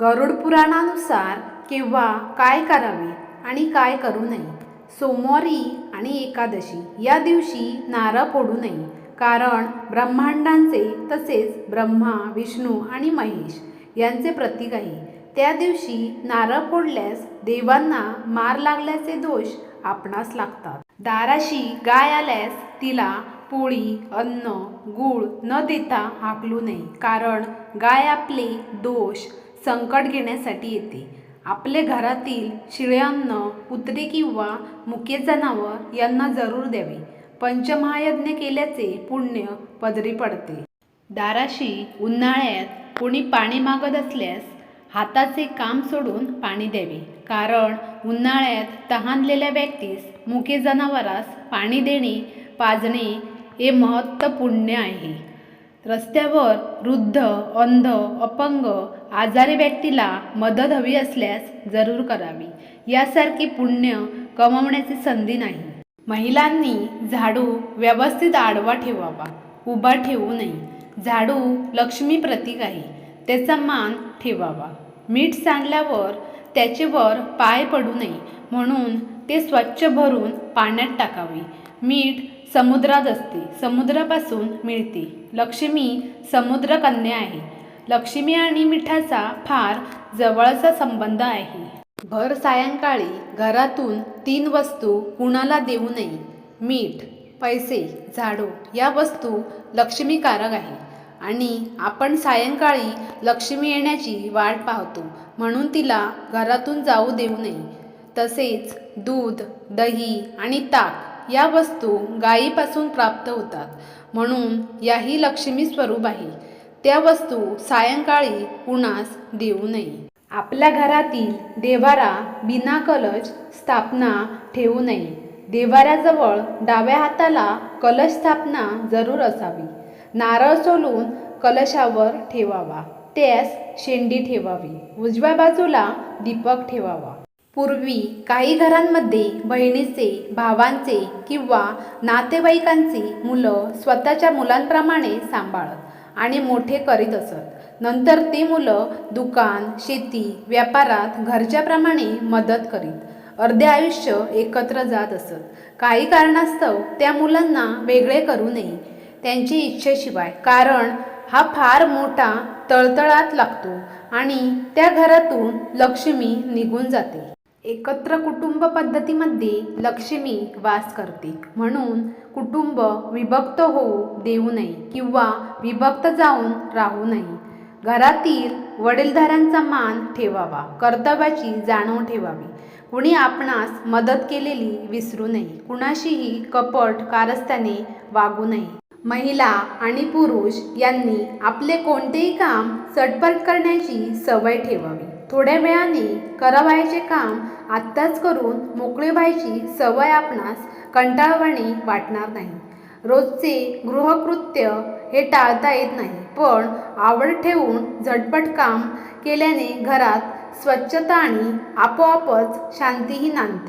गरुड पुराणानुसार केव्हा काय करावे आणि काय करू नये. सोमवारी आणि एकादशी या दिवशी नारळ फोडू नये. कारण ब्रह्मांडांचे तसेच ब्रह्मा विष्णू आणि महेश यांचे प्रतीक आहे. त्या दिवशी नारळ फोडल्यास देवांना मार लागल्याचे दोष आपणास लागतात. दाराशी गाय आल्यास तिला पोळी अन्न गूळ न देता हाकलू नये. कारण गाय आपले दोष संकट घेण्यासाठी येते. आपले घरातील शिळे अन्न कुत्रे किंवा मुके जनावर यांना जरूर द्यावे. पंचमहायज्ञ केल्याचे पुण्य पदरी पडते. दाराशी उन्हाळ्यात कोणी पाणी मागत असल्यास हाताचे काम सोडून पाणी द्यावे. कारण उन्हाळ्यात तहानलेल्या व्यक्तीस मुके जनावरास पाणी देणे पाजणे हे महत्त्वपुण्य आहे. रस्त्यावर वृद्ध अंध अपंग आजारी व्यक्तीला मदत हवी असल्यास जरूर करावी. यासारखी पुण्य कमवण्याची संधी नाही. महिलांनी झाडू व्यवस्थित आडवा ठेवावा उभा ठेवू नये. झाडू लक्ष्मी प्रतीक आहे त्याचा मान ठेवावा. मीठ सांडल्यावर त्याचेवर पाय पडू नये म्हणून ते स्वच्छ भरून पाण्यात टाकावे. मीठ समुद्रात असते. समुद्रापासून मिळते. लक्ष्मी समुद्रकन्या आहे. लक्ष्मी आणि मिठाचा फार जवळचा संबंध आहे. भर सायंकाळी घरातून तीन वस्तू कुणाला देऊ नये. मीठ पैसे झाडू या वस्तू लक्ष्मीकारक आहे. आणि आपण सायंकाळी लक्ष्मी येण्याची वाट पाहतो. म्हणून तिला घरातून जाऊ देऊ नये. तसेच दूध दही आणि ताक या वस्तू गायीपासून प्राप्त होतात. म्हणून याही लक्ष्मी स्वरूप आहे त्या वस्तू सायंकाळी कुणास देऊ नये. आपल्या घरातील देवारा बिना कलश स्थापना ठेवू नये. देवाऱ्याजवळ डाव्या हाताला कलश स्थापना जरूर असावी. नारळ सोलून कलशावर ठेवावा. त्यास शेंडी ठेवावी. उजव्या बाजूला दीपक ठेवावा. पूर्वी काही घरांमध्ये बहिणीचे भावांचे किंवा नातेवाईकांची मुलं स्वतःच्या मुलांप्रमाणे सांभाळत आणि मोठे करीत असत. नंतर ती मुलं दुकान शेती व्यापारात घरच्याप्रमाणे मदत करीत. अर्धे आयुष्य एकत्र जात असत. काही कारणास्तव त्या मुलांना वेगळे करू नये त्यांची इच्छेशिवाय. कारण हा फार मोठा तळतळात लागतो आणि त्या घरातून लक्ष्मी निघून जाते. एकत्र कुटुंब पद्धतीमध्ये लक्ष्मी वास करते. म्हणून कुटुंब विभक्त होऊ देऊ नये किंवा विभक्त जाऊन राहू नये. घरातील वडीलधाऱ्यांचा मान ठेवावा कर्तव्याची जाणीव ठेवावी. कुणी आपणास मदत केलेली विसरू नये. कुणाशीही कपट कारस्थाने वागू नये. महिला आणि पुरुष यांनी आपले कोणतेही काम चटपट करण्याची सवय ठेवावी. थोड्या वेळाने करावयाचे काम आत्ताच करून मोकळे व्हायची सवय आपणास कंटाळवाणी वाटणार नाही. रोजचे गृहकृत्य हे टाळता येत नाही पण आवड ठेवून झटपट काम केल्याने घरात स्वच्छता आणि आपोआपच शांतीही नांदते.